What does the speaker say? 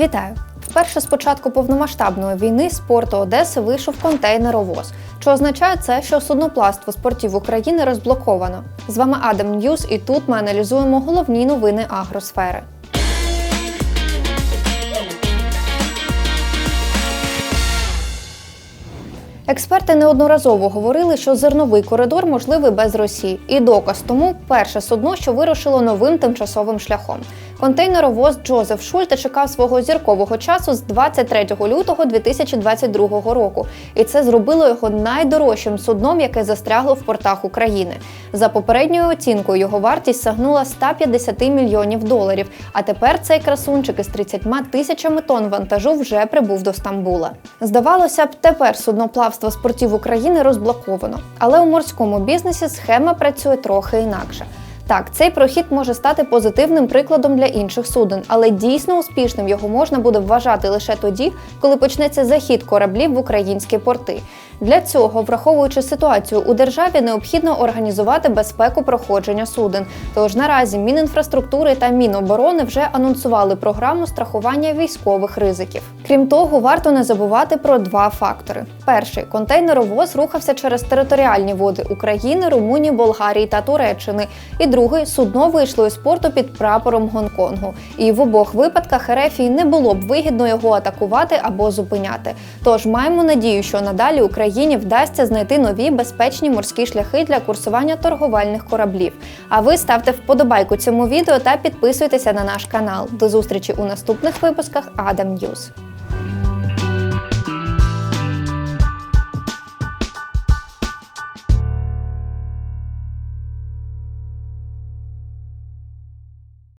Вітаю! Вперше з початку повномасштабної війни з порту Одеси вийшов контейнеровоз, що означає це, що судноплавство з портів України розблоковано. З вами Адам Ньюз, і тут ми аналізуємо головні новини агросфери. Експерти неодноразово говорили, що зерновий коридор можливий без Росії, і доказ тому перше судно, що вирушило новим тимчасовим шляхом. Контейнеровоз Джозеф Шульте чекав свого зіркового часу з 23 лютого 2022 року, і це зробило його найдорожчим судном, яке застрягло в портах України. За попередньою оцінкою його вартість сягнула 150 мільйонів доларів. А тепер цей красунчик із 30 тисячами тонн вантажу вже прибув до Стамбула. Здавалося б, тепер судноплавство з портів України розблоковано, але у морському бізнесі схема працює трохи інакше. Так, цей прохід може стати позитивним прикладом для інших суден, але дійсно успішним його можна буде вважати лише тоді, коли почнеться захід кораблів в українські порти. Для цього, враховуючи ситуацію у державі, необхідно організувати безпеку проходження суден. Тож наразі Мінінфраструктури та Міноборони вже анонсували програму страхування військових ризиків. Крім того, варто не забувати про два фактори: перший контейнеровоз рухався через територіальні води України, Румунії, Болгарії та Туреччини. І другий судно вийшло із порту під прапором Гонконгу. І в обох випадках Ерефії не було б вигідно його атакувати або зупиняти. Тож маємо надію, що надалі Україні вдасться знайти нові безпечні морські шляхи для курсування торговельних кораблів. А ви ставте вподобайку цьому відео та підписуйтеся на наш канал. До зустрічі у наступних випусках Адам Ньюз.